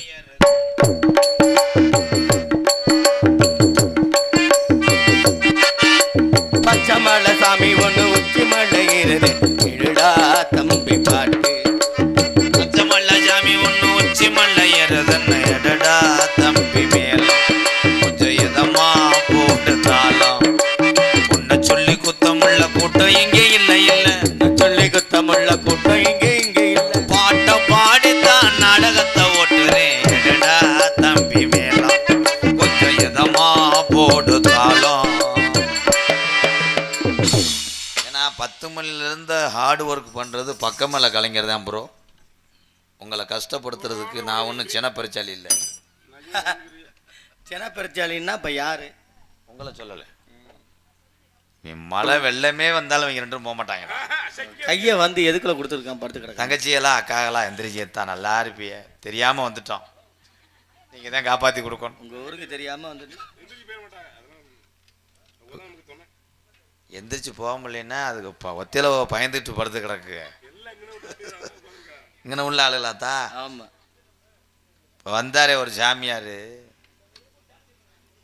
பச்சை கலைஞர் தான் ப்ரோ உங்களை கஷ்டப்படுத்துறதுக்கு நான் ஒன்றும் சின்ன பரிச்சாலி இல்லை. சின பெருச்சாலின்னா இப்ப யாரு? உங்களை சொல்லலை. நீ மழை வெள்ளமே வந்தாலும் இவங்க ரெண்டும் போக மாட்டாங்க. கைய வந்து எதுக்குள்ள கொடுத்துருக்கான் படுத்து கிடக்க தங்கச்சியெல்லாம் அக்காகலாம் எந்திரிச்சு தான் நல்லா இருப்பிய. தெரியாமல் வந்துட்டோம் நீங்கள் தான் காப்பாற்றி கொடுக்கணும். உங்க ஊருக்கு தெரியாம வந்துட்டு. எந்திரிச்சு போக முடியலன்னா அதுக்கு ஒத்தையில பயந்துட்டு படுத்து கிடக்கு. இங்கே உள்ள ஆளுகளாத்தா ஆமா. இப்போ வந்தாரே ஒரு சாமியார்.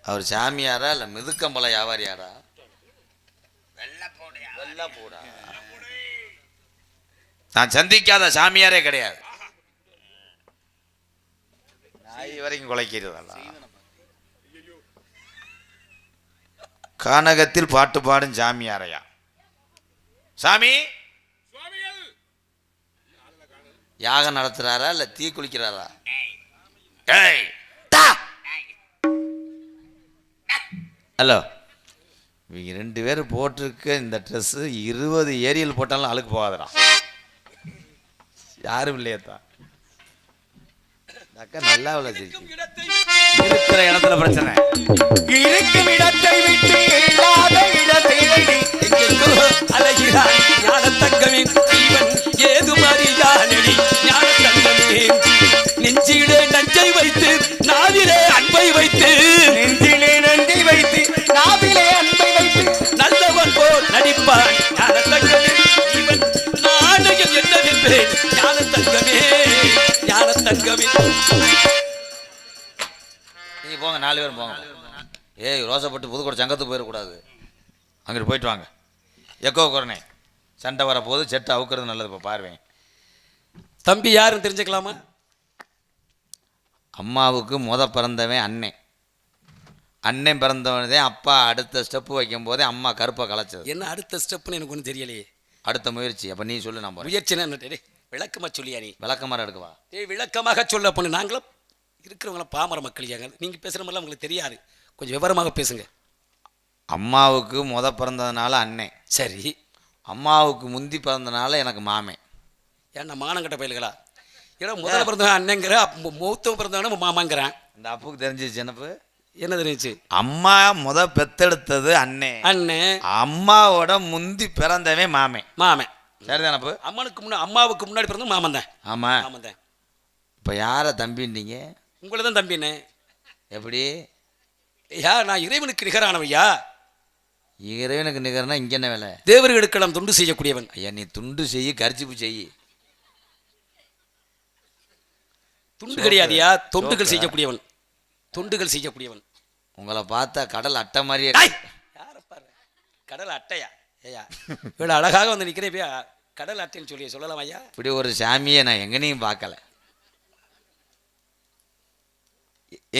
அவர் சாமியாரா இல்லை மிதுக்கம்பல வியாபாரியாரா? வெள்ளை பூடா. நான் சந்திக்காத சாமியாரே கிடையாது. நாய் வரைக்கும் குலைக்கிறதெல்லாம் கானகத்தில் பாட்டு பாடும் சாமியாரையா? சாமி! யாகம் நடத்துறாரா இல்ல தீ குளிக்கிறாரா? ஏய். ஹலோ. இவங்க ரெண்டு பேரும் போட்டிருக்க இந்த ட்ரெஸ்ஸு இருபது ஏரியல் போட்டாலும் அழுக்கு போகாதடா. யாரும் இல்லையத்தா இந்த அக்கா நல்லா உள்ள இருக்கிற இடத்துல பிரச்சனை. இருக்கும் இடத்தை விட்டு இல்லாத இடத்தை அழகிறான் ஞானத்தங்கமே இவன் ஏது மறியானடி ஞானத்தங்கமே நெஞ்சிலே நஞ்சை வைத்து நாவிலே அன்பை வைத்து. நெஞ்சிலே நன்றி வைத்து நாவிலே அன்பை வைத்து. நல்லவன் போல் நடிப்பான் ஞானத்தங்கமே. இவன் நாடகம் என்னவென்பேன் ஞானத்தங்கமே. ஞானத்தங்கமே. நீங்கள் போங்க நாலு பேரும் போங்க. ஏய் ரோசப்பட்டு புதுக்கோட்டை சங்கத்துக்கு போயிடக்கூடாது. அங்கிட்டு போயிட்டு வாங்க. எக்கோ குரணே சண்டை வரப்போது செட்டை அவுக்கிறது நல்லது இப்போ பார்வேன். தம்பி யாருன்னு தெரிஞ்சுக்கலாமா? அம்மாவுக்கு முத பிறந்தவன் அண்ணன் அண்ணன் பிறந்தவனதே அப்பா அடுத்த ஸ்டெப்பு வைக்கும் போதே அம்மா கருப்பை கலைச்சது என்ன அடுத்த ஸ்டெப்னு எனக்கு ஒன்றும் தெரியலையே. அடுத்த முயற்சி அப்போ நீ சொல்லு போகிறேன் முயற்சினா என்ன டேய், விளக்கமா சொல்லியா நீ? விளக்கமாறு எடுக்கவா? ஏய் விளக்கமாக சொல்ல பொண்ணு நாங்களும் இருக்கிறவங்களாம் பாமர மக்கள் ஏங்க நீங்கள் பேசுகிற மாதிரிலாம் உங்களுக்கு தெரியாது. கொஞ்சம் விவரமாக பேசுங்க. அம்மாவுக்கு முத பிறந்ததுனால அண்ணன் சரி. அம்மாவுக்கு முந்தி பிறந்தனால எனக்கு மாமன் ஏன்னா மானங்கட்ட பயல்களா? ஏன்னா முதல்ல பிறந்தவன் அண்ணங்கிற அப்ப மூத்தவன் பிறந்தவன மாமாங்கிறான். இந்த அப்புக்கு தெரிஞ்சிச்சு என்னப்பு? என்ன தெரிஞ்சுச்சு அம்மா முத பெத்தெடுத்தது அண்ணன் அண்ணன் அம்மாவோட முந்தி பிறந்தவன் மாமன் மாமன் சரிதானப்பு? அம்மனுக்கு முன்னாடி அம்மாவுக்கு முன்னாடி பிறந்த மாமன் தான் ஆமாம் மாமன் தான் இப்போ யாரை தம்பின்னீங்க? உங்களை தான் தம்பிண்ணே எப்படி ஐயா நான் இறைவனுக்கு நிகரானவையா இறைவனுக்கு நிகர்னா இங்கே என்ன வேலை? தேவர்களுக்கெல்லாம் தொண்டு செய்யக்கூடியவன். ஐயா நீ துண்டு செய்யி கரிச்சிப்பு செய்யி. துண்டு கிடையாதுயா? தொண்டுகள். செய்யக்கூடியவன். தொண்டுகள் செய்யக்கூடியவன். உங்களை பார்த்தா கடல் அட்டை மாதிரியே டேய், யாரை பாரு? கடல் அட்டையா? ஐயா இவ்வளோ அழகாக வந்து நிற்கிறேன் இப்ப கடல் அட்டைன்னு சொல்லி சொல்லலாம் ஐயா? இப்படி ஒரு சாமியை நான் எங்கனையும் பார்க்கல.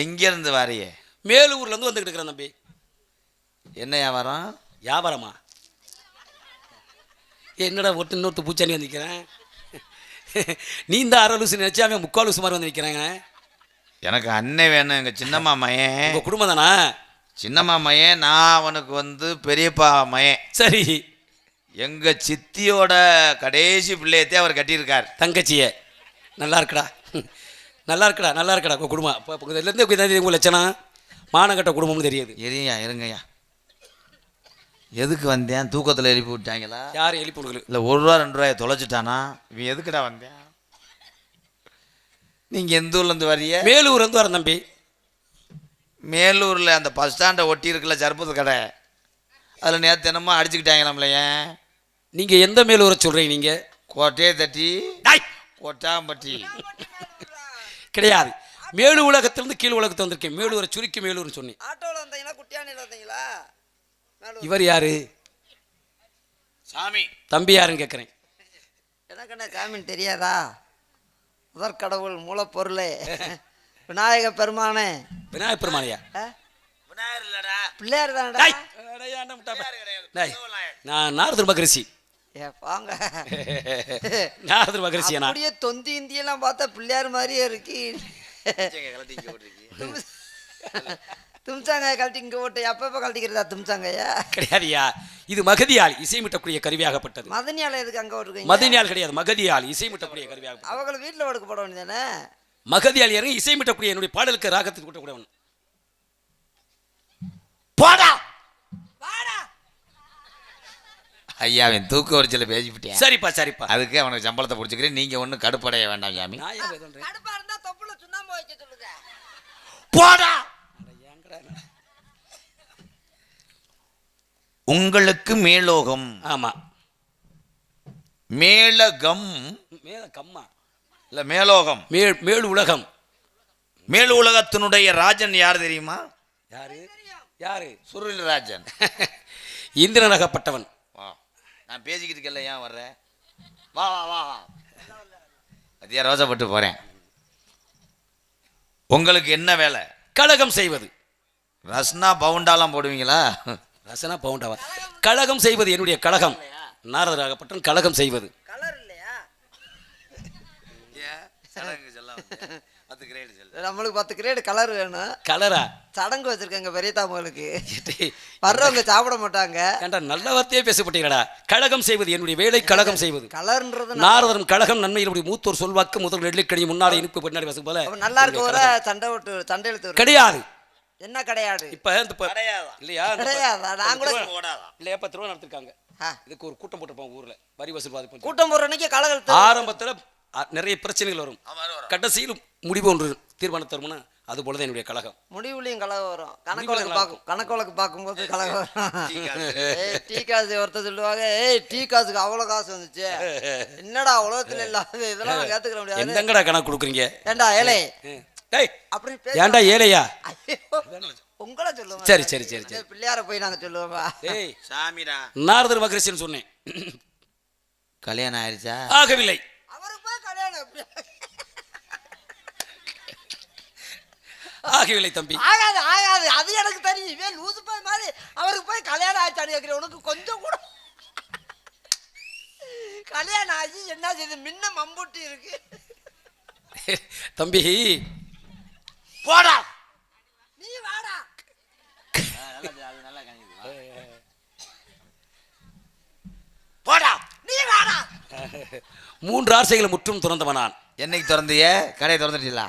எங்கேருந்து வாரியே? மேலூர்லேருந்து வந்துக்கிட்டு இருக்கிறேன் தம்பி. என்ன வியாபாரம்? வியாபாரமா? என்னடா ஒட்டு இன்னொருத்த பூச்சாண்டி வந்து நிற்கிறேன் நீ இந்த அரை லூசு நினச்சி அவன் முக்கால் லூசு மாதிரி வந்து நிற்கிறாங்க எனக்கு அண்ணன் வேணும் எங்கள் சின்னம்மா மயன் உங்கள் குடும்பம் தானா? சின்னம்மா மயன் நான் அவனுக்கு வந்து பெரியப்பா மயன் சரி. எங்கள் சித்தியோட கடைசி பிள்ளையத்தே அவர் கட்டியிருக்கார். தங்கச்சியே நல்லா இருக்குடா. நல்லா இருக்குடா நல்லா இருக்குடா உங்கள் குடும்பம். இப்போ இதுலேருந்து உங்கள் லட்சணம்? மானக்கட்ட குடும்பம்னு தெரியுது. இருங்கய்யா இருங்கய்யா. எதுக்கு வந்தேன்? தூக்கத்தில் எழுப்பி விட்டாங்களா? யார் எழுப்பி உங்களுக்கு இல்லை ஒரு ரூபா ரெண்டு ரூபாயை தொலைச்சிட்டானா? இவன் எதுக்குடா வந்தேன்? நீங்கள் எந்த ஊர்லேருந்து வர்றீங்க? மேலூர் வந்து வரேன் தம்பி. மேலூரில் அந்த பஸ் ஸ்டாண்டை ஒட்டி இருக்குல்ல சர்பத்து கடை? அதில் நேற்று என்னமோ அடிச்சுக்கிட்டாங்களாம்ல ஏன்? நீங்கள் எந்த மேலூரை சொல்கிறீங்க நீங்கள் கோட்டையை தட்டி டாய்! கொட்டாம்பட்டி. கிடையாது. மேலு உலகத்திலிருந்து கீழ் உலகத்து வந்திருக்கேன். மேலூரை சுருக்கி மேலூர்னு சொன்னேன். ஆட்டோவில் வந்தீங்களா குட்டியானியில் வந்தீங்களா? இவர் யாரு? சாமி. தம்பி யாருன்னு கேட்குறேன் எனக்கு என்ன காமின் தெரியாதா? முதற்கடவுள் மூலப்பொருளே. விநாயக பெருமானே. விநாயகப் பெருமானையா? பிள்ளையார் தானடா? நான் நாரதர் மகரிஷி ஏ பாங்க நாரதர் மகரிஷியா அப்படியே தொந்தி இந்தியெல்லாம் பார்த்தா பிள்ளையார் மாதிரியே இருக்கு. தும்சாங்காய கழட்டி இங்கே ஓட்டு எப்பப்போ கழட்டிக்கிறதா தும்சாங்காயா? கிடையாதுயா இது மகதியால் இசைமிட்டக்கூடிய கருவியாகப்பட்டது. மதனியால எதுக்கு அங்கே ஓட்டுருக்கீங்க? மதினியால் கிடையாது மகதியால் இசைமிட்டக்கூடிய கருவியாக அவங்கள வீட்டில் ஒடுக்க போட வேண்டியதானே மகதியால் இறங்கி இசைமிட்டக்கூடிய என்னுடைய பாடலுக்கு ராகத்துக்கு கூட்டக்கூடியவன் போடா ஐயா அவன் தூக்க வரிச்சல பேசிவிட்டேன் சரிப்பா சரிப்பா. அதுக்கு அவனுக்கு சம்பளத்தை பிடிச்சிக்கிறேன். நீங்க ஒன்றும் கடுப்படைய வேண்டாம் சாமி நான் ஏன் சொல்றேன் கடுப்பா இருந்தா தொப்புல சுண்ணாம்பு வைக்க சொல்லுங்க போடா உங்களுக்கு மேலோகம். ஆமா. மேலகம். மேல கம்மா. இல்ல மேலோகம். மேல் மேல் உலகம். மேல் உலகத்தினுடைய ராஜன் யார் தெரியுமா? யாரு? யாரு? சுருள் ராஜன். இந்திரனகப்பட்டவன். வா. நான் பேசிக்கிட்டு இருக்கல ஏன் வர்றேன் வா வா வா அதியா ரோசப்பட்டு போறேன். உங்களுக்கு என்ன வேலை? கழகம் செய்வது. ரஸ்னா பவுண்டாலாம் போடுவீங்களா? ரசனா பவுண்டாவா கழகம் செய்வது என்னுடைய கழகம். நாரதராகப்பட்டவன் கழகம் செய்வது. கலர் இல்லையா பத்து கிரேடு சொல்லு. நம்மளுக்கு பத்து கிரேடு கலர் வேணும். கலரா? சடங்கு வச்சிருக்கேங்க பெரிய தாமலுக்கு வர்றவங்க சாப்பிட மாட்டாங்க. ஏண்டா நல்ல வார்த்தையே பேசப்பட்டீங்களா கழகம் செய்வது என்னுடைய வேலை கழகம் செய்வது. கலர்ன்றது நாரதன் கழகம் நன்மையினுடைய மூத்தோர் சொல்வாக்கு முதல் நெல்லிக்கணி முன்னாடி இனிப்பு பின்னாடி வசம் போல. நல்லா இருக்க வர சண்டை விட்டு சண்டை வரும். கிடையாது. என்ன கிடையாது? இப்ப இந்த இல்லையா? கிடையாதா? நான் கூட இல்லையா இப்ப திருவண்ணா நடத்திருக்காங்க. இதுக்கு ஒரு கூட்டம் போட்டிருப்பாங்க ஊர்ல. வரி வசூல் பாதிப்பு கூட்டம் போடுற அன்னைக்கு கலகலத்து ஆரம்பத்துல நிறைய பிரச்சனைகள் வரும். கடைசியில் முடிவு ஒன்று தீர்மானம் தரும்னா அது போலதான் என்னுடைய கழகம். முடிவுலையும் கலகம் வரும். கணக்கு வழக்கு பார்க்கும் கணக்கு வழக்கு பார்க்கும்போது கலகம் வரும். டீ காசு. ஒருத்தர் சொல்லுவாங்க ஏய் டீ காசுக்கு அவ்வளோ காசு வந்துச்சு. என்னடா உலகத்துல இல்லாத இதெல்லாம் நான் ஏத்துக்கிற முடியாது. எந்தங்கடா கணக்கு கொடுக்குறீங்க? ஏண்டா ஏலே? டேய் அப்படி பேச ஏன்டா ஏழையா? உங்களை சொல்லுவோம்? சரி, சரி, சரி, சரி. பிள்ளையார போய் நாங்க சொல்லுவோம்பா ஏய் சாமிடா. நாரதர் மகரிஷின்னு சொன்னேன். கல்யாணம் ஆயிடுச்சா ஆகவில்லை. அவருக்கு போய் கல்யாணம் ஆகவில்லை தம்பி. ஆகாது ஆகாது. அது எனக்கு தெரியும். இவன் லூசு போய் மாதிரி அவருக்கு போய் கல்யாணம் ஆயிடுச்சான்னு கேட்குறேன். உனக்கு கொஞ்சம் கூட கல்யாணம் ஆகி என்ன செய்யுது முன்ன மம்புட்டி இருக்கு. தம்பி போடா. நீ வாடா. போடா. நீ வாடா. மூன்று ஆசைகளை முற்றும் துறந்தவன் நான். என்னைக்கு திறந்திய? கடையை திறந்துட்டீங்களா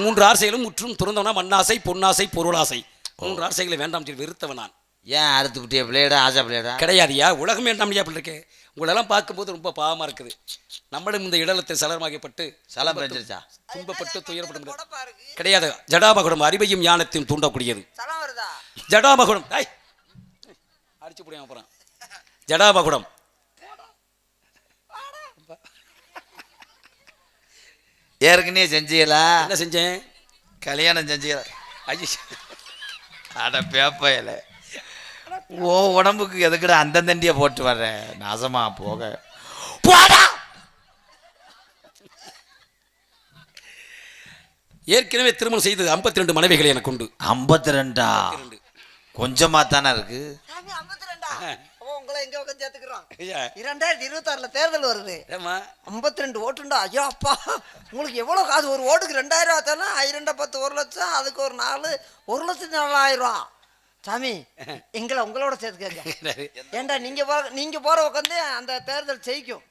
மூன்று ஆசைகளும் முற்றும் துறந்தவனா? மண்ணாசை பொன்னாசை பொருளாசை. மூன்று ஆசைகளை வேண்டாம் சொல்லி வெறுத்தவன் நான். ஏன் அறுத்து விட்டிய பிள்ளையடா ஆசா பிள்ளையடா? கிடையாதுயா உலகம் வேண்டாம் அப்படி இருக்கேன் உங்களெல்லாம் பார்க்கும்போது ரொம்ப பாவமா இருக்குது. நம்மளும் இந்த இடலத்தை சலரமாக்கப்பட்டு சலம் பெஞ்சிருச்சா துன்பப்பட்டு துயரப்பட்டு கிடையாது. ஜடாமகுடம் அறிவையும் ஞானத்தையும் தூண்டக்கூடியது. சலம் வருதா? ஜடாமகுடம் டேய். அடிச்சு புடியாம அப்புறம். ஜடாமகுடம் ஏற்கனவே செஞ்சீங்களா? என்ன செஞ்சேன்? கல்யாணம் செஞ்சீங்களா? ஐயோ. அட பேப்பையில. ஓ உடம்புக்கு எதுக்குடா அந்த தண்டியை போட்டு வர்ற? நாசமா போக. போடா! ஏற்கனவே திருமணம் செய்தது 52 ரெண்டு மனைவிகள் எனக்கு உண்டு. ஐம்பத்தி ரெண்டா கொஞ்சமா தானே இருக்கு? ஐம்பத்தி இரண்டாயிரத்தி இருபத்தாறுல தேர்தல் வருது. ஐம்பத்தி ரெண்டு ஓட்டுண்டா? ஐயோ அப்பா. உங்களுக்கு எவ்வளோ காசு? ஒரு ஓட்டுக்கு ரெண்டாயிரம் ஆச்சானா ஆயிரண்டா பத்து ஒரு லட்சம். அதுக்கு ஒரு நாலு ஒரு லட்சத்தி நாலாயிரம் சாமி எங்களை உங்களோட சேர்த்துக்கங்க ஏன்டா நீங்க போற நீங்க போற உட்காந்து அந்த தேர்தல் ஜெயிக்கும்.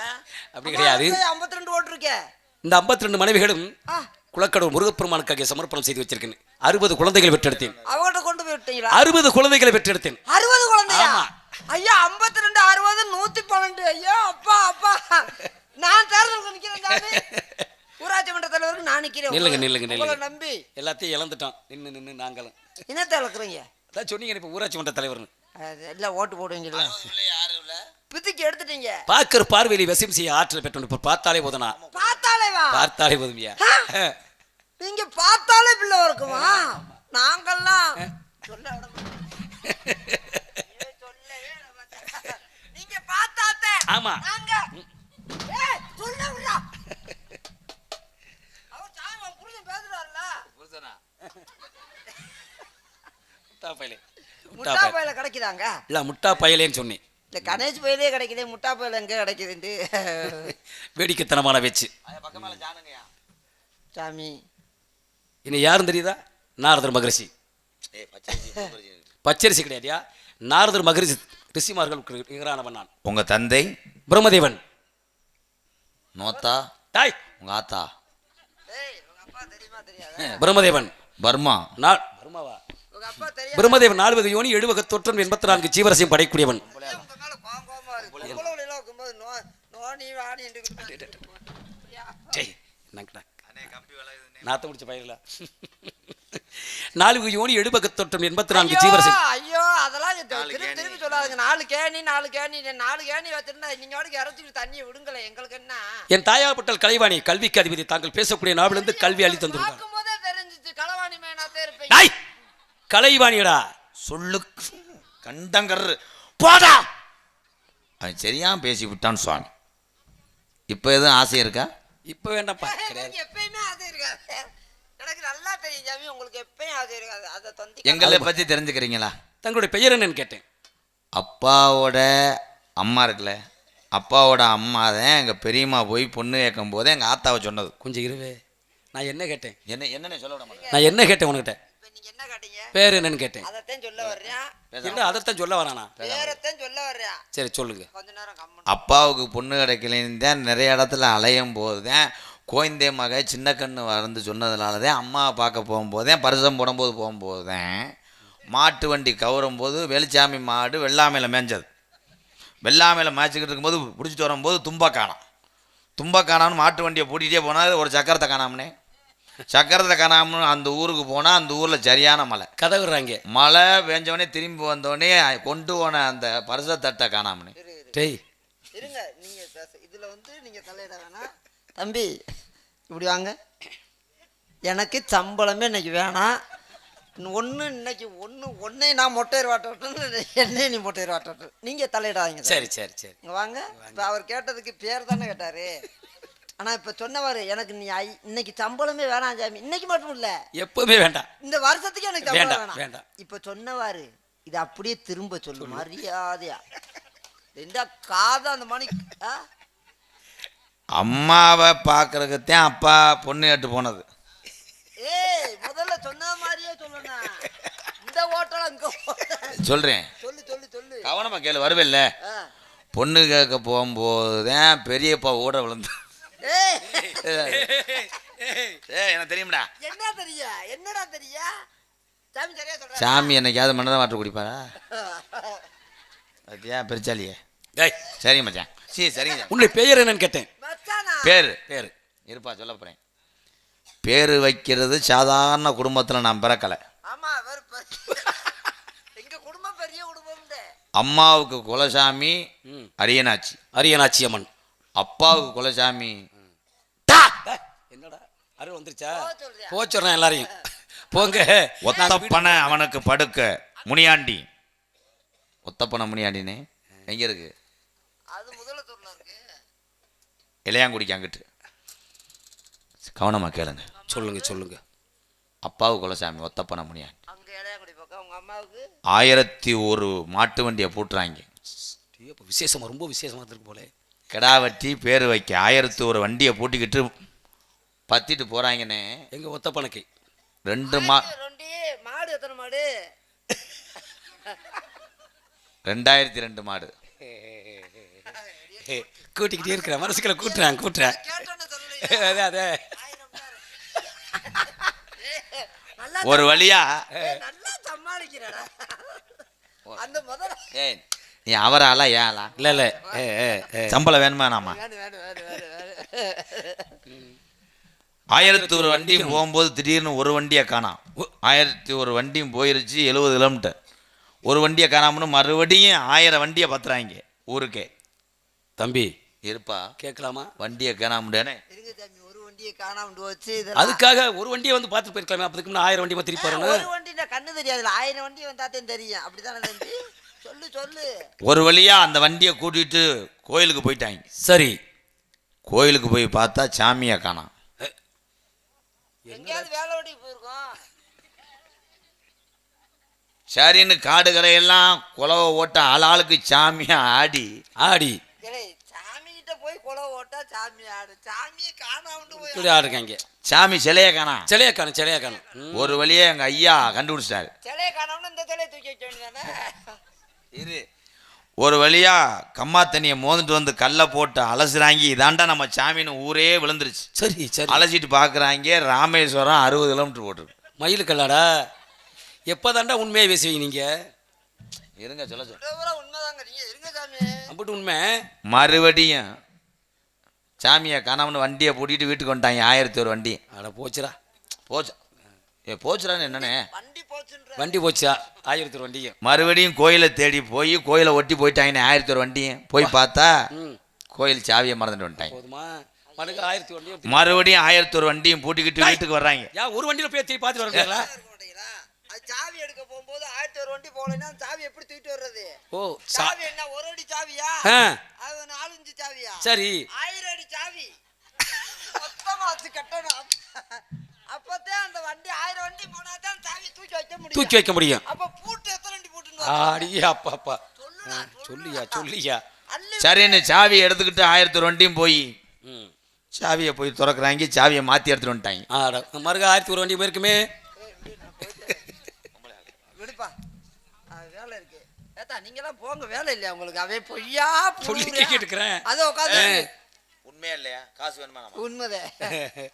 அப்படி கிடையாது. ஐம்பத்தி ரெண்டு ஓட்டு இருக்கே? இந்த 52 ரெண்டு மனைவிகளும் ஆ. குளக்கடவுள் முருகப்பெருமானுக்காக சமர்ப்பணம் செய்து வச்சிருக்கேன். அறுபது குழந்தைகளை பெற்றெடுத்தேன். அவங்கள்ட்ட கொண்டு போய் விட்டீங்களா? அறுபது குழந்தைகளை பெற்றெடுத்தேன். அறுபது குழந்தையா. ஐயா ஐம்பத்தி ரெண்டு அறுபது நூத்தி பன்னெண்டு ஐயோ அப்பா அப்பா. நான் தேர்தலுக்கு நிக்கிறேன் ஊராட்சி மன்ற தலைவருக்கு நான் நிக்கிறேன். நில்லுங்க, நில்லுங்க, நில்லுங்க. நம்பி. எல்லாத்தையும் இழந்துட்டோம். நின்று நின்று நாங்களும். என்னத்தை இழக்கிறீங்க? அதான் சொன்னீங்க இப்போ ஊராட்சி மன்ற தலைவர்னு. எல்லாம் ஓட்டு போடுவீங்களா பித்துக்கு எடுத்துட்டீங்க. பார்க்கிற பார்வையில வசியம் செய்ய ஆற்றல் பெற்றோம் இப்போ பார்த்தாலே போதனா பார்த்தாலே வா பார்த்தாலே போதுமையா? நீங்க பார்த்தாலே பிள்ளை இருக்குமா? நாங்கெல்லாம் சொல்ல. நீங்க பார்த்தாத்தே. ஆமா. நாங்க ஏய், சொல்ல விடா. அவர் சாமி, புருஷன். முட்டா பயலே முட்டா பயலே கிடைக்குதாங்க? இல்லை முட்டா பயலேன்னு சொன்னேன். இந்த கணேஷ் பையிலே கிடைக்குது முட்டா பையில எங்க கிடைக்குதுன்ட்டு. வேடிக்கைத்தனமான பேச்சு. சாமி. இனி யாரும் தெரியுதா? நாரதர் மகரிஷி. பச்சரிசி கிடையாதுயா? நாரதர் மகரிஷி ரிஷிமார்கள் நிகரானவன் நான். உங்க தந்தை? பிரம்மதேவன். நோத்தா? டாய். உங்க ஆத்தா? ஏய் உங்க அப்பா தெரியுமா தெரியாதா? பிரம்மதேவன். பர்மா. நான். தெரியாது பிரம்மதேவன் நால்வகை யோனி எழுவக தோற்றம் எண்பத்தி நான்கு ஜீவரசையும் படைக்கூடியவன் நாத்த முடிச்ச பயிரில. நான்கு யோனி எழுபக தோற்றம் எண்பத்தி நான்கு ஜீவரசை ஐயோ அதெல்லாம் திருப்பி திருப்பி சொல்லாதுங்க. நாலு கேணி நாலு கேணி நாலு கேணி வச்சிருந்தா நீங்க வாடகை இறச்சிட்டு தண்ணியை விடுங்களேன் எங்களுக்கு என்ன? என் தாயார்பட்டல் கலைவாணி கல்விக்கு அதிபதி தாங்கள் பேசக்கூடிய நாவிலிருந்து கல்வி அளித்து வந்திருக்காங்க தெரிஞ்சிச்சு. களவாணி மேனாத்தே இருப்பீங்க. டாய்! கலைவாணியடா. சொல்லு கண்டங்கர். போடா. அவன் சரியா பேசி விட்டான் சுவாமி. இப்போ எதுவும் ஆசை இருக்கா? இப்ப கிடையாது எனக்கு எப்பயுமே அது இருக்காது. எனக்கு நல்லா தெரியும் சாமி. உங்களுக்கு எப்பயும் அது இருக்காது. அதை தொந்தி எங்களை பற்றி தெரிஞ்சுக்கிறீங்களா? தங்களுடைய பெயர் என்னன்னு கேட்டேன். அப்பாவோட அம்மா இருக்குல்ல. அப்பாவோட அம்மா தான் எங்கள் பெரியம்மா போய் பொண்ணு கேட்கும் போது எங்கள் ஆத்தாவை சொன்னது. கொஞ்சம் இருவே. நான் என்ன கேட்டேன்? என்ன என்னன்னு சொல்ல விட மாட்டேன். நான் என்ன கேட்டேன் உனக்கிட்ட பேர் என்னன்னு கேட்டேன். அதைத்தான் சொல்ல வர்றியா என்ன? அதைத்தான் சொல்ல வரானா? பேரத்தான் சொல்ல வர்றியா சரி சொல்லுங்க. கொஞ்ச நேரம் கம்மன் அப்பாவுக்கு பொண்ணு கிடைக்கலன்னு தான் நிறைய இடத்துல அலையும் போது தான் கோயந்தே மக சின்ன கண்ணு வந்து சொன்னதுனால தான் அம்மாவை பார்க்க போகும்போது பரிசம் போடும்போது போகும்போது தான் மாட்டு வண்டி கவரும் போது வெளிச்சாமி மாடு வெள்ளாமையில் மேய்ஞ்சது வெள்ளாமையில் மேய்ச்சிக்கிட்டு இருக்கும்போது பிடிச்சிட்டு வரும்போது தும்பா காணோம் தும்பா காணாமனு மாட்டு வண்டியை பூட்டிகிட்டே போனால் ஒரு சக்கரத்தை காணாமனே. சக்கரத்தை காணாமனு அந்த ஊருக்கு போனால் அந்த ஊரில் சரியான மழை. கதவுறாங்க. மழை பெஞ்சவொடனே திரும்பி வந்தோடனே கொண்டு போன அந்த பரிசத்தட்டை காணாமனே. டேய். இருங்க நீங்க பேச இதுல வந்து நீங்க தலையிட வேணாம் தம்பி இப்படி வாங்க. எனக்கு சம்பளமே இன்னைக்கு வேணாம். ஒன்று இன்னைக்கு ஒன்று ஒன்னே நான் மொட்டையர் வாட்டட்டும் என்னையே நீ மொட்டையர் வாட்டட்டும் நீங்கள் தலையிடாதீங்க சரி சரி சரி. இங்கே வாங்க. இப்போ அவர் கேட்டதுக்கு பேர் தானே கேட்டார். ஆனால் இப்போ சொன்னவர் எனக்கு நீ ஐ இன்னைக்கு சம்பளமே வேணாம் சாமி. இன்னைக்கு மட்டும் இல்லை. எப்பவுமே வேண்டாம். இந்த வருஷத்துக்கு எனக்கு சம்பளம் வேண்டாம், வேணாம். வேண்டாம். இப்போ சொன்னவாரு இது அப்படியே திரும்ப சொல்லு மரியாதையா. ரெண்டா காதை அந்த மணி? அம்மாவை பார்க்கறதுக்குத்தான் அப்பா பொண்ணு கேட்டு போனது. ஏய் முதல்ல சொன்ன மாதிரியே சொல்லணும் இந்த ஓட்டல் அங்க. சொல்கிறேன் சொல்லு சொல்லு சொல்லு. கவனமாக கேளு வருவில்ல. ஆ. பொண்ணு கேட்க போகும்போது தான் பெரியப்பா ஓட விழுந்து ஏய். ஏ எனக்கு தெரியும்டா. என்ன தெரியா? என்னடா தெரியா? சாமி சரியா சொல்ற சாமி என்னைக்காவது மன்னதான் வாட்டர் குடிப்பாரா? பார்த்தியா பெருச்சாலியே டேய். சரிங்க மச்சான். சரி சரிங்க. உன்னுடைய பெயர் என்னன்னு கேட்டேன். மச்சானா? பேர். பேர். இருப்பா சொல்ல போகிறேன் பேர் வைக்கிறது சாதாரண குடும்பத்தில் நான் பிறக்கலை. ஆமா வேற பெரிய எங்க குடும்பம் பெரிய குடும்பம் அம்மாவுக்கு குலசாமி ம். அரியனாச்சி. அரியனாச்சி அம்மன் அப்பாவுக்கு குலசாமி என்னடா? அருள் வந்துருச்சா? சொல்றியா? போச்சுடுறேன் எல்லாரையும். போங்க. ஒத்தப்பனை அவனுக்கு படுக்க. முனியாண்டி. ஒத்தப்பனை முனியாண்டினே. எங்கே இருக்கு? இளையாங்குடிக்கு அங்கிட்டு. கவனமாக கேளுங்க. சொல்லுங்க சொல்லுங்க. அப்பாவுக்கு குலசாமி ஒத்தப்பனை முனியாண்டி. அங்க இளையாங்குடி பக்கம் உங்க அம்மாவுக்கு? ஆயிரத்தி ஒரு மாட்டு வண்டியை பூட்டுறாங்க. விசேஷமா ரொம்ப விசேஷமா இருக்கு போல. கிடா வெட்டி பேர் வைக்க. ஆயிரத்தி ஒரு வண்டியை பூட்டிக்கிட்டு பத்திட்டு போகிறாங்கண்ணே எங்க ஒத்த பணக்கை. ரெண்டு மா ரெண்டு மாடு எத்தனை மாடு? ரெண்டாயிரத்தி ரெண்டு மாடு. கூட்டிக்கிட்டே இருக்கிற மனசுக்குள்ள கூட்டுறேன் கூட்டுறேன். அதே அதே. ஒரு வழியா? நல்லா சமாளிக்கிறடா அந்த முதல்ல நீ அவராலா ஏலா இல்ல இல்ல. சம்பளம் வேணுமா நாமா? ஆயிரத்தி ஒரு வண்டியும் போகும்போது திடீர்னு ஒரு வண்டியை காணாம். ஆயிரத்தி ஒரு வண்டியும் போயிருச்சு எழுபது கிலோமீட்டர். ஒரு வண்டியை காணாமனு மறுபடியும் ஆயிரம் வண்டியை பத்துறாங்க ஊருக்கே. தம்பி. இருப்பா. கேட்கலாமா? வண்டியை வண்டி இதெல்லாம். அதுக்காக ஒரு வண்டியை வந்து பார்த்து போயிருக்கலாமே அதுக்கு முன்ன ஆயிரம் வண்டி திருப்பி வரணும் ஒரு வண்டினா கண்ணு தெரியாதுல ஆயிரம் வண்டி வந்தாத்தையும் தெரியும். அப்படிதானே தம்பி? சொல்லு சொல்லு. ஒரு வழியா அந்த வண்டியை கூட்டிட்டு கோயிலுக்கு போயிட்டாங்க. சரி. கோயிலுக்கு போய் பார்த்தா சாமியை காணோம் எங்கேயாவது வேலை ஓடி போயிருக்கோம். சரின்னு காடு கரையெல்லாம் குலவை ஓட்ட ஆள் ஆளுக்கு சாமியை ஆடி. ஆடி. சாமி கிட்ட போய் குளம் ஓட்டா சாமி ஆடு. சாமியை காணாமட்டு போய் ஆடுருக்காங்க சாமி சிலையை காணோம் சிலையா காணும் சிலையா காணும். ஒரு வழியே எங்க ஐயா கண்டுபிடிச்சிட்டாரு. சிலையை காணாமனு இந்த சிலையை தூக்கி வச்ச வேண்டியதானே இரு. ஒரு வழியா கம்மா தண்ணியை மோந்துட்டு வந்து கல்லை போட்டு அலசுறாங்க. இதாண்டா நம்ம சாமின்னு ஊரே விழுந்துருச்சு. சரி சரி. அலசிட்டு பார்க்குறாங்க ராமேஸ்வரம் அறுபது கிலோமீட்டர் போட்டிருக்கு மயில் கல்லாடா? எப்போதாண்டா உண்மையை பேசுவீங்க நீங்க? இருங்க சொல்ல சொல்ல. அம்பிட்டு உண்மை. மறுபடியும் சாமியை காணாமனு வண்டியை பூட்டிட்டு வீட்டுக்கு வந்துட்டாங்க. ஆயிரத்தி ஒரு வண்டி. அட போச்சுடா. போச்சு. ஏ போச்சுடான்னு என்னண்ணே? வண்டி போச்சுன்ற. வண்டி போச்சா? ஆயிரத்தி ஒரு வண்டியும். மறுபடியும் கோயிலை தேடி போய் கோயிலை ஒட்டி போயிட்டாங்கன்னு ஆயிரத்தி ஒரு வண்டியும். போய் பார்த்தா கோயில் சாவியை மறந்துட்டு வந்துட்டாங்க. போதுமா? ஆயிரத்தி வண்டியும் மறுபடியும் ஆயிரத்தி ஒரு வண்டியும் பூட்டிக்கிட்டு வீட்டுக்கு வர்றாங்க. யா ஒரு வண்டியில் போய் திருப்பி பார்த்துட்டு வரீங்களா அது சாவி எடுக்க போகும்போது ஆயிரத்தி ஒரு வண்டி போகலைன்னா சாவி எப்படி தூக்கிட்டு வர்றது? ஓ சாவி என்ன ஒரு அடி சாவியா? ஆ. அது நாலஞ்சு சாவியா? சரி. ஆயிரம் அடி சாவி. மொத்தமா வச்சு கட்டணும். அப்பதான் அந்த வண்டி ஆயிரம் வண்டி போனா தான் சாவி தூக்கி வைக்க முடியும். தூக்கி வைக்க முடியும். அப்ப பூட்டு எத்தனை வண்டி பூட்டுன்னு ஆடியே அப்பா அப்பா. சொல்லுடா, ஆ, சொல்லியா சொல்லியா. சரின்னு சாவி எடுத்துக்கிட்டு ஆயிரத்தி ஒரு வண்டியும் போய் சாவியை போய் திறக்கிறாங்க சாவியை மாற்றி எடுத்துட்டு வந்துட்டாங்க. மறுக்க ஆயிரத்தி ஒரு வண்டி போயிருக்குமே. விடுப்பா. வேலை இருக்கு. ஏத்தா நீங்களாம் போங்க வேலை இல்லையா உங்களுக்கு? அவன் பொய்யா சொல்லி. கேட்டுக்கிறேன். அதை உட்காந்து உண்மையா இல்லையா? காசு வேணுமா உண்மைதே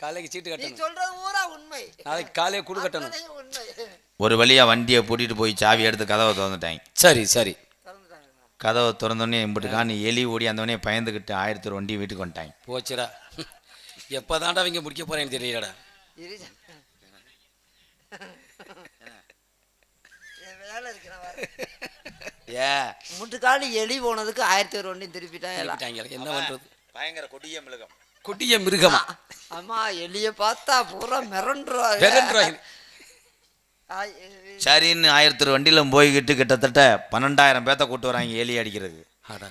காலைக்கு சீட்டு நீ கட்டணும். சொல்றது ஊரா உண்மை. நாளைக்கு காலையே குடு கட்டணும். உண்மை. ஒரு வழியா வண்டியை பூட்டிட்டு போய் சாவி எடுத்து கதவை திறந்துட்டாங்க. சரி சரி. கதவை திறந்தோடனே இம்பிட்டுக்கான்னு எலி ஓடி அந்தவனே பயந்துக்கிட்டு ஆயிரத்தி ஒரு வண்டி வீட்டுக்கு வந்துட்டாங்க. போச்சுடா. எப்போதாண்டா அவங்க முடிக்க போறேன்னு தெரியலடா. ஏ. முட்டுக்காலி எலி போனதுக்கு ஆயிரத்தி ஒரு வண்டி திருப்பிட்டாங்க. என்ன பண்றது? பயங்கர கொடிய மிளகம் கொடிய மிருகமா? ஆமா எலிய பார்த்தா பூரா எ- சரின்னு ஆயிரத்தி ஒரு வண்டியில போய்கிட்டு கிட்டத்தட்ட பன்னெண்டாயிரம் பேத்த கூட்டு வராங்க எலி அடிக்கிறதுக்கு. ஆடா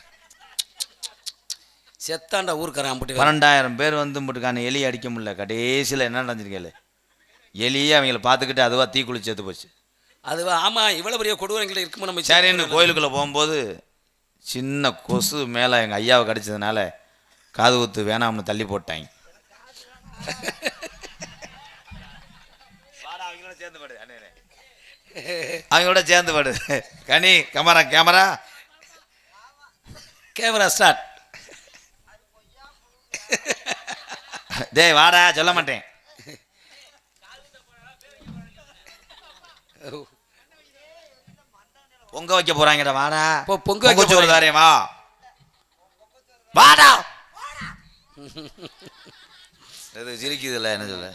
செத்தாண்டா ஊருக்காரன் பன்னெண்டாயிரம் பேர் வந்து இம்பிட்டுக்கான எலி அடிக்க முடியல. கடைசியில் என்ன நடந்துருக்கேளு எலியே அவங்கள பார்த்துக்கிட்டு அதுவா தீ குளிச்சு செத்து போச்சு. அதுவா? ஆமா இவ்வளவு பெரிய கொடூரங்கள் இருக்குமோ நம்ம சரின்னு கோயிலுக்குள்ளே போகும்போது சின்ன கொசு மேலே எங்கள் ஐயாவை கடிச்சதுனால காது குத்து வேணாம்னு தள்ளி போட்டாங்க. அவங்களோட சேர்ந்து படு. கனி கேமரா கேமரா கேமரா ஸ்டார்ட் டேய் வாடா சொல்ல மாட்டேன். பொங்க வைக்க போறாங்கடா வாடா. போ, பொங்க வைக்க. தாரேன் வா. வாடா. இது சிரிக்குதுல்ல என்ன சொல்ல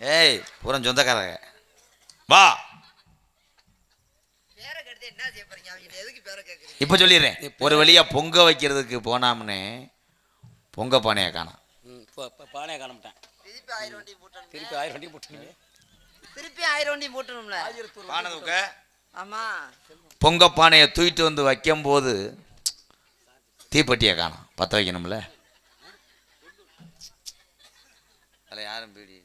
ஏய் பூரா சொந்தக்காரங்க. வா. இப்போ சொல்லிடுறேன். ஒரு வழியா பொங்க வைக்கிறதுக்கு போனாம்னு பொங்க பானையை காணோம். பானையை காணமாட்டேன். திருப்பி ஆயிரம் வண்டி போட்டணும். திருப்பி ஆயிரம் வண்டி போட்டணும்ல. பானை தூக்க. ஆமா. பொங்க பானையை தூக்கிட்டு வந்து வைக்கும்போது தீப்பெட்டியை காணோம். பற்ற வைக்கணும்ல. அதில் யாரும் பீடி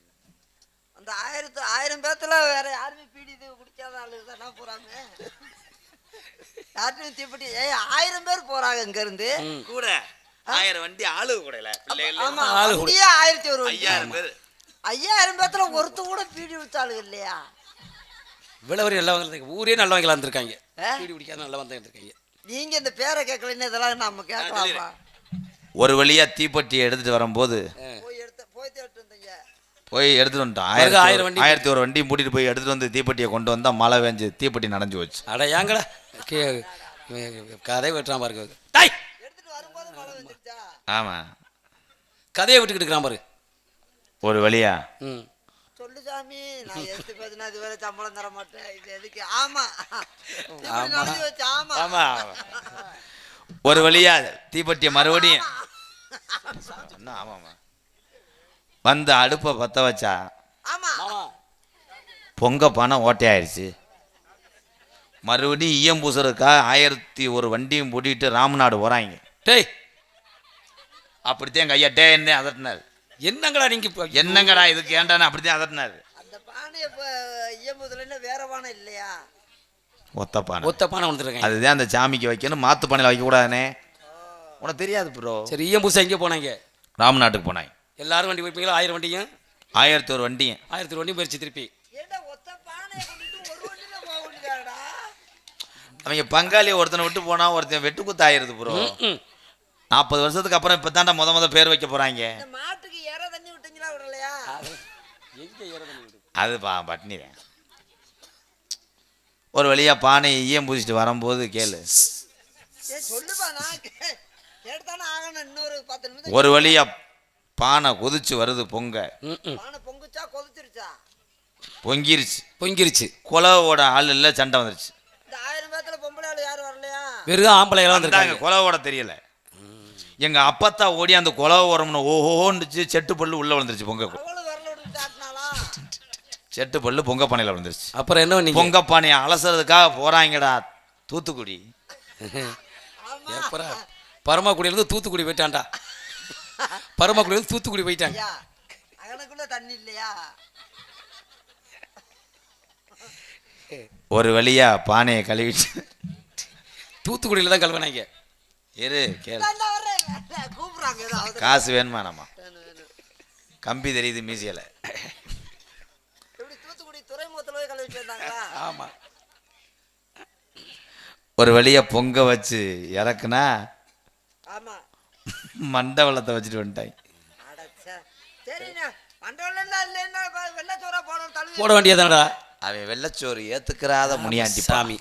அந்த ஆயிரத்து ஆயிரம் பேத்துல வேற யாருமே பீடி இது குடிக்காத ஆளு தானே போறாங்க. யார்ட்டையும் தீப்பெட்டி ஏய் ஆயிரம் பேர் போறாங்க இங்க இருந்து கூட. ஆயிரம் வண்டி ஆளு கூட இல்ல. ஆமா ஆளு கூட. வண்டியே ஆயிரத்தி ஒரு வண்டி. ஐயாயிரம் பேர். ஐயாயிரம் பேத்துல ஒருத்த கூட பீடி வச்சாளுங்க இல்லையா? இவ்வளவு பெரிய நல்லவங்க இருந்திருக்காங்க. ஊரே நல்லவங்களா இருந்திருக்காங்க ஆ? பீடி பிடிக்காத நல்லவங்க இருந்திருக்காங்க நீங்க இந்த பேரை கேட்கலன்னு இதெல்லாம் நம்ம கேட்கலாமா? ஒரு வழியா தீப்பெட்டியை எடுத்துட்டு வரும்போது போய் எடுத்துட்டு வந்துட்டோம். ஆயிரத்தி ஆயிரம் ஒரு- வண்டி ஆயிரத்தி ஒரு வண்டி மூட்டிட்டு போய் எடுத்துட்டு வந்து தீப்பெட்டியை கொண்டு வந்தா மழை பெஞ்சு தீப்பெட்டி நனைஞ்சு போச்சு. அட ஏங்கடா. கே கதை வெட்டுறான் பாருங்க டாய்! எடுத்துட்டு வரும்போது மழை வந்துருச்சா ஆமா. கதையை விட்டுக்கிட்டு இருக்கிறான் பாரு. ஒரு வழியா? ம். சொல்லு சாமி நான் எடுத்து பேசினா இது வேற சம்பளம் தர மாட்டேன். இது எதுக்கு? ஆமா. ஆமா. ஆமா. ஒரு வழியா? தீப்பெட்டியை மறுபடியும். என்ன ஆமாமா வந்து அடுப்பை பற்ற வச்சா பொங்க பணம் ஓட்டையாயிருச்சு. மறுபடியும் ஈயம் பூசுறதுக்கா ஆயிரத்தி ஒரு வண்டியும் பூட்டிட்டு ராமநாடு போகிறாங்க டேய். அப்படித்தான் எங்கள் ஐயா டே என்ன அதட்டினார். என்னங்கடா நீங்க இப்போ என்னங்கடா இதுக்கு ஏண்டான்னு அப்படித்தான் அதட்டினார். அந்த பானையை இப்போ இயம்புதுல வேற பானை இல்லையா? ஒத்த பானை. ஒத்த பானை அதுதான் அந்த சாமிக்கு வைக்கணும் மாத்து பானையில் வைக்கக்கூடாதுனே உனக்கு தெரியாது ப்ரோ சரி ஈயம் புதுசா எங்கே போனாங்க? ராமநாட்டுக்கு போனாங்க. எல்லாரும் வண்டி போயிருப்பீங்களா? ஆயிரம் வண்டியும்? ஆயிரத்தி ஒரு வண்டியும். ஆயிரத்தி ஒரு வண்டியும் போயிருச்சு திருப்பி. அவங்க பங்காளி ஒருத்தனை விட்டு போனா ஒருத்தன் வெட்டு குத்து ஆயிருது ப்ரோ நாற்பது வருஷத்துக்கு அப்புறம் இப்போ தாண்டா முத முத பேர் வைக்க மாட்டுக்கு தண்ணி விட்டீங்களா விடலையா? ஏறது அது பா பட்னி ஒரு வழியா பானை ஈயம் பூசிட்டு வரும்போது கேளு. ஒரு வழியா பானை கொதிச்சு வருது பொங்க. பொங்குச்சா கொதிச்சிருச்சா? பொங்கிருச்சு. பொங்கிருச்சு. குலவோட ஆள் இல்லை சண்டை வந்துருச்சு. இந்த ஆயிரம் பேத்துல பொம்பளை ஆளு யாரும் வரலையா? வெறும் ஆம்பளை எல்லாம் வந்தாங்க வந்திருக்காங்க. குலவோட தெரியல. எங்க அப்பத்தா ஓடி அந்த குலவை உரம்னு ஓஹோன்னுச்சு செட்டு பல்லு உள்ள விழுந்துருச்சு பொங்க. செட்டு பல்லு பொங்க பானையில விழுந்துருச்சு. அப்புறம் என்ன பண்ணீங்க? பொங்க பானையை அலசுறதுக்காக போறாங்கடா தூத்துக்குடி. பரமக்குடியிலேருந்து தூத்துக்குடி போயிட்டான்டா. பரமக்குடியிலேருந்து தூத்துக்குடி போயிட்டாங்க. அகனுக்குள்ள தண்ணி இல்லையா? ஒரு வழியா பானையை கழுவிட்டு தூத்துக்குடியில் தான் கழுவினாங்க. இரு கேளு. காசு வேணுமா நம்ம. கம்பி தெரியுது வந்தாங்களா? ஆமாம் ஒரு வழியா பொங்க வச்சு இறக்குனா ஆமா. மண்டவளத்தை வச்சுட்டு வந்துட்டாங்க. போட வேண்டியதானடா அவன் வெள்ளச்சோறு ஏத்துக்கிறாத முனியாண்டி சாமி.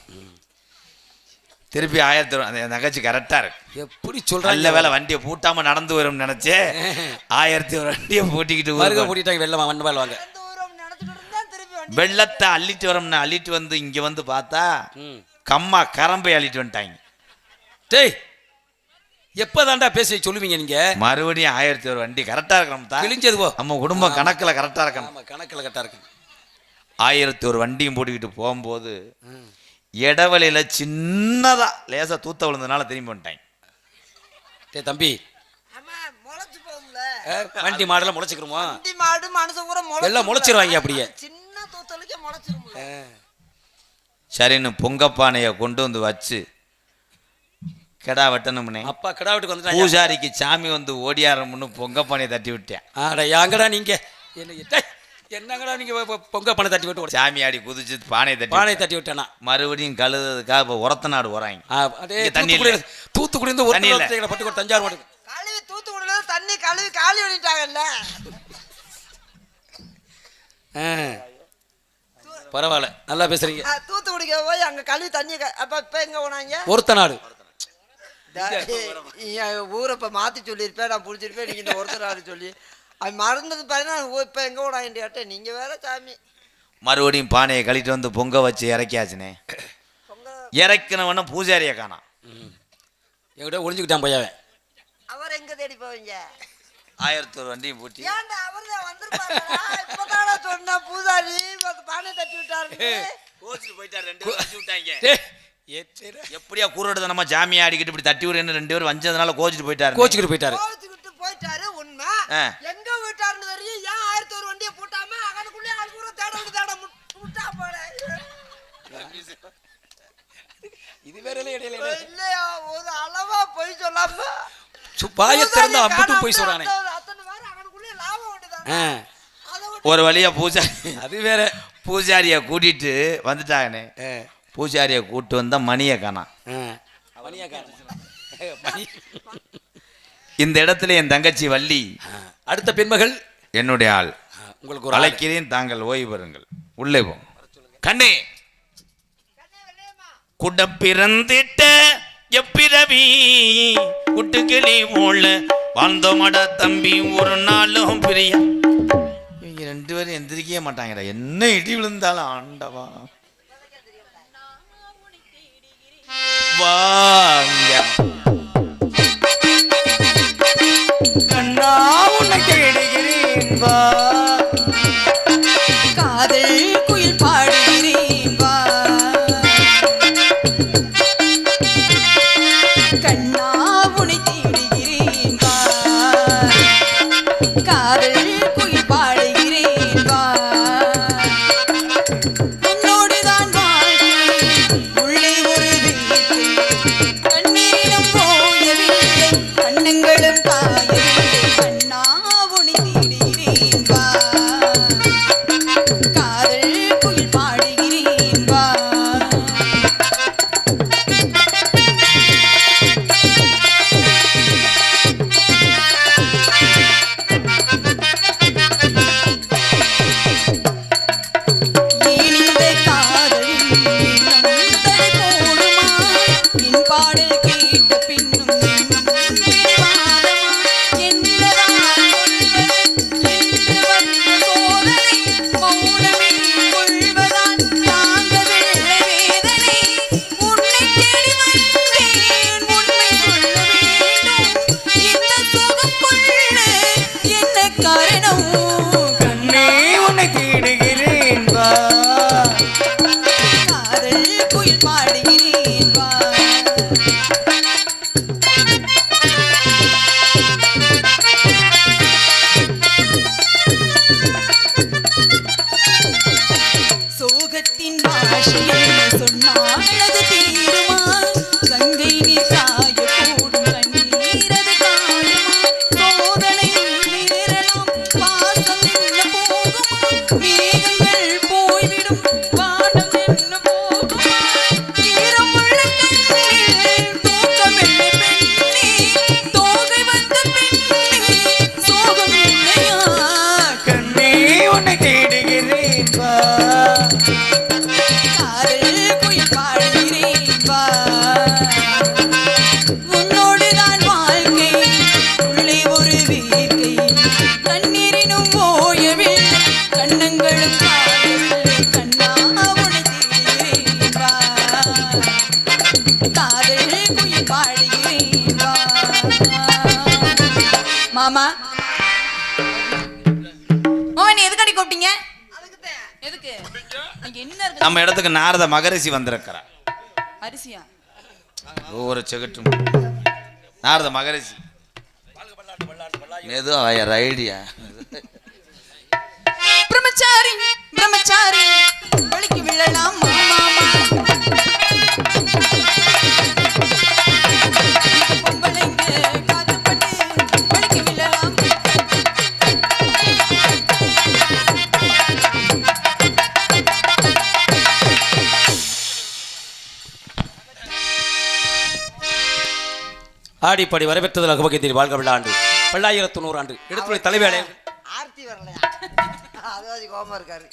திருப்பி ஆயிரத்தி அந்த நகைச்சு கரெக்டா இருக்கு. எப்படி நல்ல சொல்றாங்க வேலை வண்டியை பூட்டாம நடந்து வரும்னு நினைச்சே ஆயிரத்தி ஒரு வண்டியை பூட்டிக்கிட்டு ஊருக்கு பூட்டிட்டாங்க வெள்ளம் மண் மேல் வாங்க. எந்த ஊரும் நினைச்சிட்டு இருந்தா திருப்பி வண்டி வெள்ளத்தை அள்ளிட்டு வரோம்னு அள்ளிட்டு வந்து இங்க வந்து பார்த்தா கம்மா கரம்பை அள்ளிட்டு வந்துட்டாங்க. டேய் எப்போதான்டா பேசி சொல்லுவீங்க நீங்க? மறுபடியும் ஆயிரத்தி ஒரு வண்டி கரெக்டா இருக்கணும் கிழிஞ்சது போ. நம்ம குடும்பம் கணக்குல கரெக்டா இருக்கணும். ஆமா கணக்கில் கரெக்டாக இருக்கு ஆயிரத்தி ஒரு வண்டியும் போட்டுக்கிட்டு போகும்போது இடவெளியில சின்னதா லேசா தூத்த விழுந்ததுனால திரும்பி வந்துட்டாங்க. டேய் தம்பி. வண்டி மாடெல்லாம் முளைச்சிக்கிறோமா வண்டி மாடு மனுஷன் கூட எல்லாம் முளைச்சிருவாங்க அப்படியே. சின்ன தூத்தலுக்கே முளைச்சிரும்ல. சரின்னு பொங்கப்பானையை கொண்டு வந்து வச்சு கெடா வெட்டணும்னே அப்பா கிடா வீட்டுக்கு வந்துட்டாங்க. பூஜாரிக்கு சாமி வந்து ஓடியாரம்னு பொங்கப்பானையை தட்டி விட்டேன். ஆடா யாங்கடா நீங்க? என்ன என்னங்கடா நீங்க பொங்க பணம் தட்டி விட்டு சாமி ஆடி குதிச்சு பானையை தட்டி பானை விட்டேன். தட்டி விட்டேனா? மறுபடியும் கழுதுறதுக்காக இப்போ உரத்த நாடு வராங்க அதே தண்ணி தூத்துக்குடி இருந்து ஒரு பட்டு தஞ்சாவூர் மாட்டுக்கு. கழுவி தூத்துக்குடியில தண்ணி கழுவி காலி பண்ணிட்டாங்கல்ல. ஆ. பரவாயில்ல. நல்லா பேசுறீங்க. தூத்துக்குடிக்கு போய் அங்க கழுவி தண்ணி அப்ப இப்ப எங்க போனாங்க? ஒருத்த நாடு. ஊரை இப்ப மாத்தி சொல்லியிருப்பேன் நான் புடிச்சிருப்பேன் நீங்க இந்த ஒருத்தர் ஆளு சொல்லி. அது மறந்தது பாருங்க இப்ப எங்க போனாங்க கேட்டேன் நீங்க வேற சாமி. மறுபடியும் பானையை கழிட்டு வந்து பொங்க வச்சு இறக்கியாச்சுனே. பொங்க இறக்கினவன பூஜாரியை காணாம் என்கிட்ட ஒளிஞ்சுக்கிட்டான் பையன் அவர் எங்க தேடி போவீங்க? ஆயிரத்தி ஒரு வண்டியும் பூட்டி. ஏன்டா அவர் தான் இப்பதானே சொன்னா பூசாரி அந்த பானை தட்டி கோச்சிட்டு போயிட்டார் ரெண்டு விட்டாங்க. எப்படியா கூறுறது நம்ம ஜாமி ஆடிக்கிட்டு இப்படி தட்டி விடுன்னு ரெண்டு பேரும் வஞ்சதுனால கோச்சிட்டு போயிட்டாரு. கோச்சுக்கிட்டு போயிட்டாரு. கோவிச்சுக்கிட்டு போயிட்டாரு உண்மை. எங்க வீட்டாருன்னு தெரியும் ஏன் ஆயிரத்தி ஒரு வண்டியை பூட்டாம அகனுக்குள்ளே ஆள் பூரா தேட விட்டு தேட முட்- விட்டா போல. இது வேற இடையில இல்லையா ஒரு அளவா போய் சொல்லாம. பாய திறந்து காணாம போய் சொல்றானே. ஒரு வழியா பூஜாரி அது வேற. பூஜாரியை கூட்டிட்டு வந்துட்டாங்கண்ணே பூஜாரியை கூட்டு வந்தா மணியை காணாம். இந்த இடத்துல என் தங்கச்சி வள்ளி அடுத்த பெண்மகள்? என்னுடைய ஆள். உங்களுக்கு. அழைக்கிறேன் தாங்கள் ஓய்வு பெறுங்கள். உள்ளே போ. கண்ணே. குட பிறந்திட்ட எப்பிரவி குட்டுக்கிளி போல வாழ்ந்தோமட தம்பி ஒரு நாளும் பிரிய. இவங்க ரெண்டு பேரும் எந்திரிக்கவே மாட்டாங்கடா. என்ன இடி விழுந்தாலும் ஆண்டவா. வாங்க. கண்ணா உன்னை தேடுகிறேன் வா. காதல் Especially மாமா ஓ நீ எதுக்கடி கூப்பிட்டீங்க? எதுக்கு? என்ன நம்ம இடத்துக்கு நாரத மகரிஷி வந்திருக்கிறா அரிசியா? ஒவ்வொரு செகட்டும். நாரத மகரிஷி. மெதுவா ரைடியா பிரம்மச்சாரி பிரம்மச்சாரி விழலாம் மாமா. ஆடிப்படி வரவேற்றதில் அகபகத்தில் வாழ்க விழாண்டு. பல்லாயிரத்து நூறு ஆண்டு எடுத்துடைய தலைவேளை ஆர்த்தி வரலையா? அது கோபம் இருக்காரு.